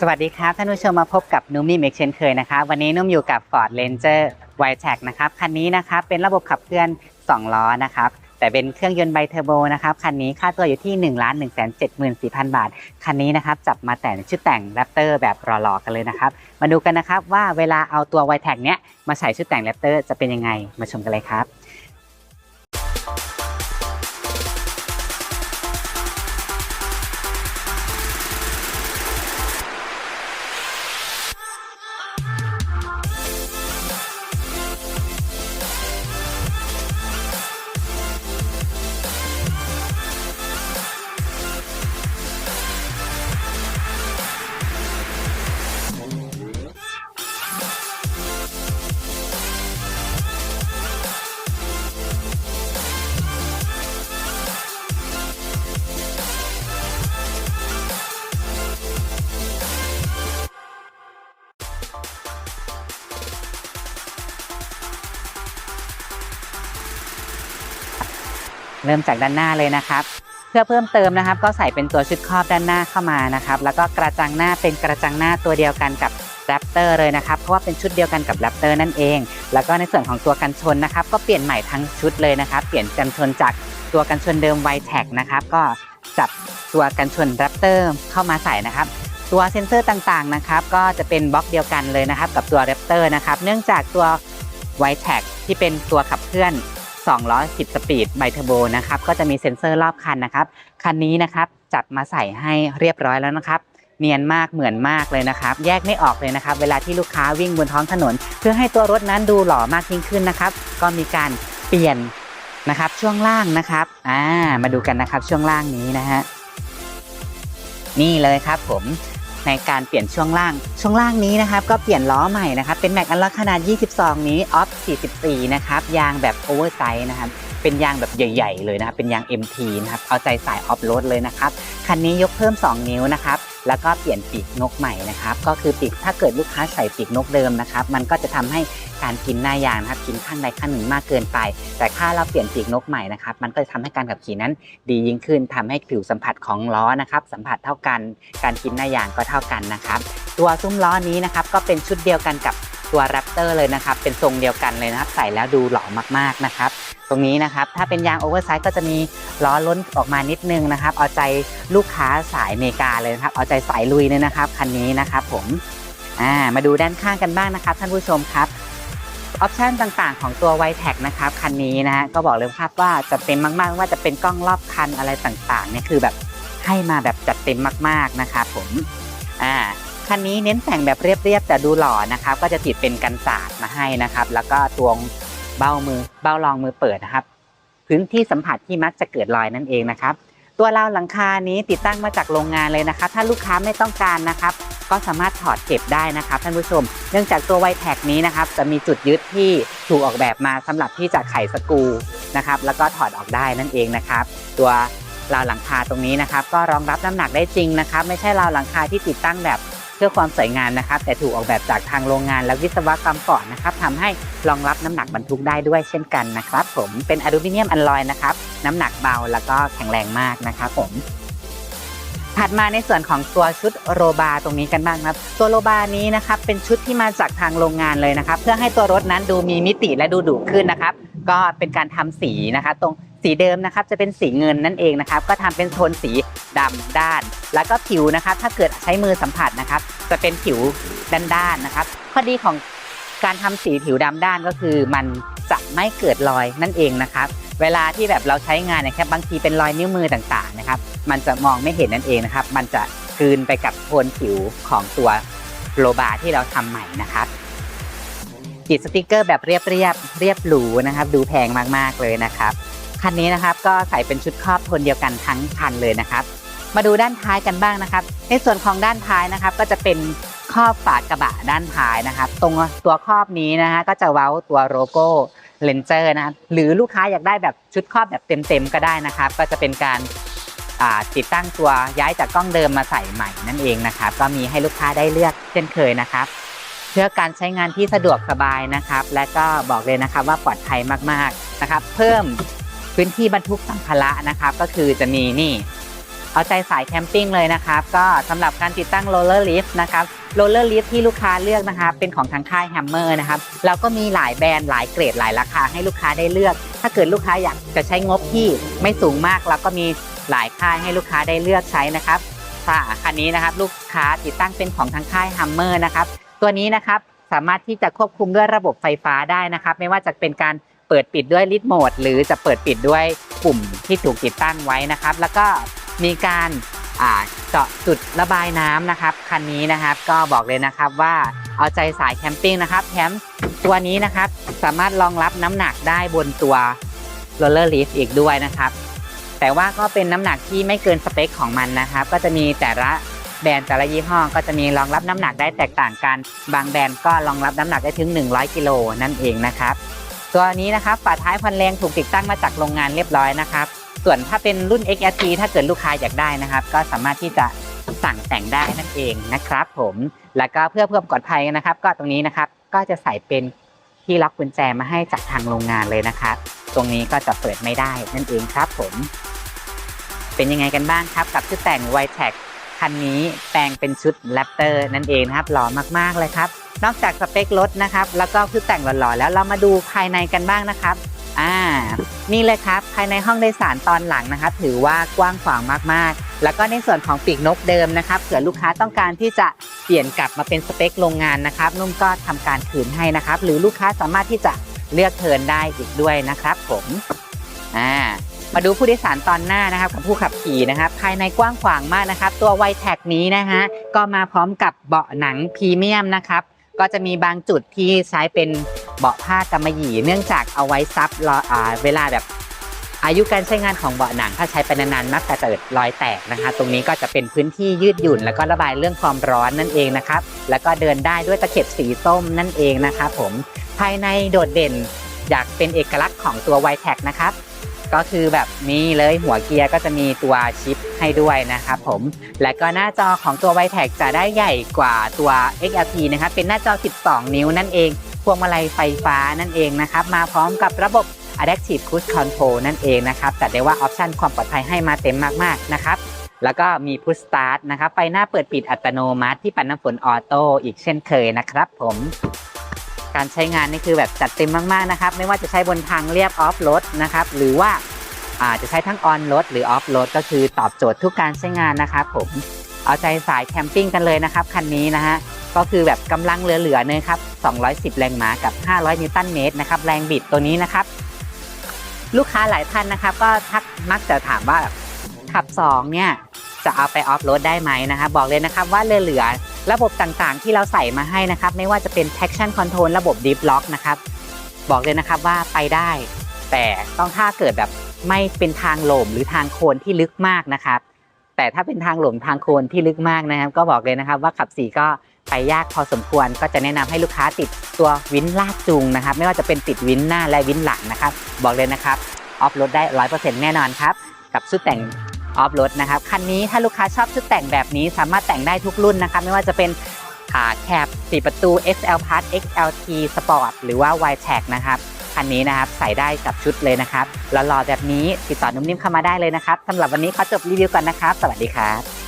สวัสดีครับท่านผู้ชมมาพบกับนุ่มนิ่มอีกเช่นเคยนะครับวันนี้นุ่มอยู่กับ Ford Ranger w i t e c นะครับคันนี้นะครับเป็นระบบขับเคลื่อน 2 ล้อนะครับแต่เป็นเครื่องยนต์ไบเทอร์โบนะครับคันนี้ค่าตัวอยู่ที่1 1 7 4 0 0 0บาท คันนี้นะครับจับมาแต่งชุดแต่งแรปเตอร์แบบหล่อๆกันเลยนะครับ มาดูกันนะครับว่าเวลาเอาตัว w i t e c เนี้ยมาใส่ชุดแต่งแรปเตอร์จะเป็นยังไงมาชมกันเลยครับ เริ่มจากด้านหน้าเลยนะครับ เพื่อเพิ่มเติมนะครับ ก็ใส่เป็นตัวชุดครอบด้านหน้าเข้ามานะครับ แล้วก็กระจังหน้าเป็นกระจังหน้าตัวเดียวกันกับแรปเตอร์เลยนะครับเพราะว่าเป็นชุดเดียวกันกับแรปเตอร์นั่นเอง แล้วก็ในส่วนของตัวกันชนนะครับ ก็เปลี่ยนใหม่ทั้งชุดเลยนะครับ เปลี่ยนกันชนจากตัวกันชนเดิมไวแท็กนะครับก็จับตัวกันชนแรปเตอร์เข้ามาใส่นะครับตัวเซ็นเซอร์ต่างๆนะครับก็จะเป็นบล็อกเดียวกันเลยนะครับ กับตัวแรปเตอร์นะครับเนื่องจากตัวไวแท็กที่เป็นตัวขับเคลื่อน 210 สปีดไบเทอร์โบนะครับก็จะมีเซ็นเซอร์รอบคันนะครับคันนี้นะครับจัดมาใส่ให้เรียบร้อยแล้วนะครับเนียนมากเหมือนมากเลยนะครับ แยกไม่ออกเลยนะครับ เวลาที่ลูกค้าวิ่งบนท้องถนน เพื่อให้ตัวรถนั้นดูหล่อมากยิ่งขึ้นนะครับ ก็มีการเปลี่ยนนะครับช่วงล่างนะครับอ่ามาดูกันนะครับช่วงล่างนี้นะฮะนี่เลยครับผม ในการเปลี่ยนช่วงล่าง ช่วงล่างนี้นะครับก็เปลี่ยนล้อใหม่นะครับเป็นแม็กอันล็อกขนาด 22 นี้ออฟ 44 นะครับยางแบบโอเวอร์ไซส์นะครับเป็นยางแบบใหญ่ ๆ เลยนะครับเป็นยาง MT นะครับเอาใจสายออฟโรดเลยนะครับคันนี้ยกเพิ่ม 2 นิ้วนะครับ แล้วก็เปลี่ยนปีกนกใหม่นะครับ ก็คือปีกถ้าเกิดลูกค้าใส่ปีกนกเดิมนะครับ มันก็จะทำให้การกินหน้ายางนะครับกินข้างใดข้างหนึ่งมากเกินไป แต่ถ้าเราเปลี่ยนปีกนกใหม่นะครับ มันก็จะทำให้การขับขี่นั้นดียิ่งขึ้นทำให้ผิวสัมผัสของล้อนะครับ สัมผัสเท่ากัน การกินหน้ายางก็เท่ากันนะครับ ตัวซุ้มล้อนี้นะครับก็เป็นชุดเดียวกันกับตัวแรปเตอร์เลยนะครับ เป็นทรงเดียวกันเลยนะครับ ใส่แล้วดูหล่อมากๆนะครับ ตรงนี้นะครับ ถ้าเป็นยางโอเวอร์ไซส์ก็จะมีล้อล้นออกมานิดนึงนะครับ เอาใจลูกค้าสายอเมริกาเลยนะครับ เอาใจสายลุยเลยนะครับคันนี้นะครับผมอ่ามาดูด้านข้างกันบ้างนะครับ ท่านผู้ชมครับออปชันต่างๆ ของตัว w i t e c นะครับคันนี้นะฮะก็บอกเลยครับว่าจะเต็มมากๆ ว่าจะเป็นกล้องรอบคันอะไรต่างๆเนี่ยคือแบบให้มาแบบจัดเต็มมากๆนะครับผมอ่าคันนี้เน้นแต่งแบบเรียบๆแต่ดูหล่อนะครับก็จะติดเป็นกันสาดมาให้นะครับ แล้วก็ตัว เบ้ามือเบ้ารองมือเปิดนะครับ พื้นที่สัมผัสที่มักจะเกิดรอยนั่นเองนะครับ ตัวราวหลังคานี้ติดตั้งมาจากโรงงานเลยนะครับ ถ้าลูกค้าไม่ต้องการนะครับ ก็สามารถถอดเก็บได้นะครับท่านผู้ชม เนื่องจากตัวไวแท็กนี้นะครับ จะมีจุดยึดที่ถูกออกแบบมาสำหรับที่จะไขสกูนะครับ แล้วก็ถอดออกได้นั่นเองนะครับ ตัวราวหลังคาตรงนี้นะครับ ก็รองรับน้ำหนักได้จริงนะครับ ไม่ใช่ราวหลังคาที่ติดตั้งแบบ เพื่อความสวยงามนะครับ แต่ถูกออกแบบจากทางโรงงานและวิศวกรรมก่อนนะครับทำให้รองรับน้ำหนักบรรทุกได้ด้วยเช่นกันนะครับ ผมเป็นอลูมิเนียมอลลอยนะครับน้ำหนักเบาแล้วก็แข็งแรงมากนะครับผมถัดมาในส่วนของตัวชุดโรบาร์ตรงนี้กันบ้างครับ ตัวโรบานี้นะครับเป็นชุดที่มาจากทางโรงงานเลยนะครับ เพื่อให้ตัวรถนั้นดูมีมิติและดูดุขึ้นนะครับ ก็เป็นการทำสีนะคะตรงสีเดิมนะครับจะเป็นสีเงินนั่นเองนะครับก็ทำเป็นโทนสีดำด้าน แล้วก็ผิวนะครับถ้าเกิดใช้มือสัมผัสนะครับ จะเป็นผิวด้านๆนะครับข้อดีของการทำสีผิวดำด้านก็คือมันจะไม่เกิดรอยนั่นเองนะครับเวลาที่แบบเราใช้งานเนี่ยครับบางทีเป็นรอยนิ้วมือต่างๆนะครับ มันจะมองไม่เห็นนั่นเองนะครับ มันจะกลืนไปกับโทนผิวของตัวโลบาที่เราทำใหม่นะครับติดสติกเกอร์แบบเรียบเรียบเรียบหรูนะครับ ดูแพงมากๆเลยนะครับ คันนี้นะครับก็ใส่เป็นชุดครอบโทนเดียวกันทั้งคันเลยนะครับ มาดูด้านท้ายกันบ้างนะครับ ในส่วนของด้านท้ายนะครับ ก็จะเป็นครอบฝากระบะด้านท้ายนะครับ ตรงตัวครอบนี้นะฮะก็จะเว้าตัวโลโก้เลนเจอร์นะครับหรือลูกค้าอยากได้แบบชุดครอบแบบเต็มๆก็ได้นะครับ ก็จะเป็นการติดตั้งตัวย้ายจากกล้องเดิมมาใส่ใหม่นั่นเองนะครับ ก็มีให้ลูกค้าได้เลือกเช่นเคยนะครับ เพื่อการใช้งานที่สะดวกสบายนะครับ และก็บอกเลยนะครับว่าปลอดภัยมากๆนะครับ เพิ่ม พื้นที่บรรทุกสัมภาระนะครับ ก็คือจะมีนี่ เอาใจสายแคมปิ้งเลยนะครับ ก็สำหรับการติดตั้งโรลเลอร์ลิฟต์นะครับโรลเลอร์ลิฟต์ที่ลูกค้าเลือกนะครับเป็นของทางค่ายแฮมเมอร์นะครับเราก็มีหลายแบรนด์หลายเกรดหลายราคาให้ลูกค้าได้เลือก ถ้าเกิดลูกค้าอยากจะใช้งบที่ไม่สูงมากเราก็มีหลายค่ายให้ลูกค้าได้เลือกใช้นะครับค่ะคันนี้นะครับลูกค้าติดตั้งเป็นของทางค่ายแฮมเมอร์นะครับตัวนี้นะครับสามารถที่จะควบคุมด้วยระบบไฟฟ้าได้นะครับ ไม่ว่าจะเป็นการ เปิดปิดด้วยลิดโหมด หรือจะเปิดปิดด้วยปุ่มที่ถูกติดตั้งไว้นะครับ แล้วก็มีการเจาะจุดระบายน้ำนะครับคันนี้นะครับก็บอกเลยนะครับว่าเอาใจสายแคมปิ้งนะครับแถมตัวนี้นะครับสามารถรองรับน้ำหนักได้บนตัวโรลเลอร์ลิฟต์อีกด้วยนะครับ แต่ว่าก็เป็นน้ำหนักที่ไม่เกินสเปคของมันนะครับ ก็จะมีแต่ละแบรนด์แต่ละยี่ห้อก็จะมีรองรับน้ำหนักได้แตกต่างกัน บางแบรนด์ก็รองรับน้ำหนักได้ถึง 100 กิโลนั่นเองนะครับ ตัวนี้นะครับฝาท้ายพันแรงถูกติดตั้งมาจากโรงงานเรียบร้อยนะครับ ส่วนถ้าเป็นรุ่น XRT ถ้าเกิดลูกค้าอยากได้นะครับ ก็สามารถที่จะสั่งแต่งได้นั่นเองนะครับ ผม แล้วก็เพื่อเพิ่มปลอดภัยนะครับ ก็ตรงนี้นะครับก็จะใส่เป็นที่ล็อกกุญแจมาให้จากทางโรงงานเลยนะครับ ตรงนี้ก็จะเปิดไม่ได้นั่นเองครับ ผม เป็นยังไงกันบ้างครับ กับชุดแต่ง y t e c คันนี้แปลงเป็นชุดแรปเตอร์นั่นเองนะครับหล่อมากๆเลยครับ นอกจากสเปครถนะครับ แล้วก็ชุดแต่งหล่อๆแล้วเรามาดูภายในกันบ้างนะครับอ่านี่เลยครับภายในห้องโดยสารตอนหลังนะครับ ถือว่ากว้างขวางมากๆ แล้วก็ในส่วนของปีกนกเดิมนะครับเผื่อลูกค้าต้องการที่จะเปลี่ยนกลับมาเป็นสเปคโรงงานนะครับ นุ่มก็ทำการคืนให้นะครับ หรือลูกค้าสามารถที่จะเลือกเทินได้อีกด้วยนะครับ ผมอ่า มาดูผู้โดยสารตอนหน้านะครับกับผู้ขับขี่นะครับภายในกว้างขวางมากนะครับ ตัวไวแท็กนี้นะฮะก็มาพร้อมกับเบาะหนังพรีเมียมนะครับ ก็จะมีบางจุดที่ใช้เป็นเบาะผ้ากำมะหยี่เนื่องจากเอาไว้ซับรออเวลาแบบอายุการใช้งานของเบาะหนังถ้าใช้ไปนานๆมักจะเกิดรอยแตกนะคะ ตรงนี้ก็จะเป็นพื้นที่ยืดหยุ่น แล้วก็ระบายเรื่องความร้อนนั่นเองนะครับ แล้วก็เดินได้ด้วยตะเข็บสีส้มนั่นเองนะครับผมภายในโดดเด่นอยากเป็นเอกลักษณ์ของตัว y t e c นะครับ ก็คือแบบนี้เลยหัวเกียร์ก็จะมีตัวชิปให้ด้วยนะครับผม และก็หน้าจอของตัว y t e c จะได้ใหญ่กว่าตัว XLT นะครับ เป็นหน้าจอ 12 นิ้วนั่นเอง พวงมาลัยไฟฟ้านั่นเองนะครับ มาพร้อมกับระบบ Adaptive Cruise Control นั่นเองนะครับจัดได้ว่าออปชันความปลอดภัยให้มาเต็มมากๆนะครับแล้วก็มี Push Start นะครับไฟหน้าเปิดปิดอัตโนมัติที่ปัดน้ำฝนออโต้อีกเช่นเคยนะครับผม การใช้งานนี่คือแบบจัดเต็มมากๆนะครับ ไม่ว่าจะใช้บนทางเรียบออฟโรดนะครับ หรือว่าอาจจะใช้ทั้งออนโรดหรือออฟโรดก็คือตอบโจทย์ทุกการใช้งานนะครับผมเอาใจสายแคมปิ้งกันเลยนะครับคันนี้นะฮะก็คือแบบกำลังเหลือๆเลยครับ 210 แรงม้ากับ 500 นิวตันเมตรนะครับแรงบิดตัวนี้นะครับ ลูกค้าหลายท่านนะครับ ก็ทักมักจะถามว่าแบบขับ 2 เนี่ยจะเอาไปออฟโรดได้ไหมนะครับบอกเลยนะครับว่าเหลือๆ ระบบต่างๆ ที่เราใส่มาให้นะครับ ไม่ว่าจะเป็น traction control ระบบ deep lock นะครับ บอกเลยนะครับว่าไปได้ แต่ต้องถ้าเกิดแบบไม่เป็นทางโหล่มหรือทางโคนที่ลึกมากนะครับ แต่ถ้าเป็นทางหล่มทางโคนที่ลึกมากนะครับ ก็บอกเลยนะครับว่าขับสีก็ไปยากพอสมควรก็จะแนะนำให้ลูกค้าติดตัววินลากจูงนะครับ ไม่ว่าจะเป็นติดวินหน้าและวินหลังนะครับ บอกเลยนะครับออฟโรดได้ร้อยเปอร์เซ็นต์แน่นอนครับ กับชุดแต่ง ออฟโรดนะครับคันนี้ถ้าลูกค้าชอบชุดแต่งแบบนี้สามารถแต่งได้ทุกรุ่นนะครับไม่ว่าจะเป็นขาแคบสี่ประตู XL Plus XLT Sport หรือว่า y t a g นะครับคันนี้นะครับใส่ได้กับชุดเลยนะครับหล่อๆแบบนี้ติดต่อนุ่มนิ่มเข้ามาได้เลยนะครับสำหรับวันนี้ขอจบรีวิวก่อนนะครับ สวัสดีครับ